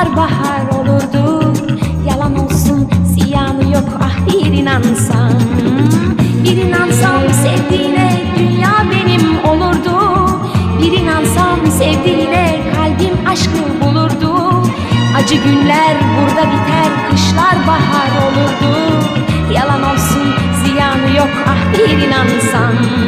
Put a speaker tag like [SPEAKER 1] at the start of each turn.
[SPEAKER 1] kışlar bahar olurdu Yalan olsun ziyanı yok ah bir inansam Bir inansam sevdiğine dünya benim olurdu Bir inansam sevdiğine kalbim aşkı bulurdu Acı günler burada biter, kışlar bahar olurdu. Yalan olsun, ziyanı yok ah bir inansam.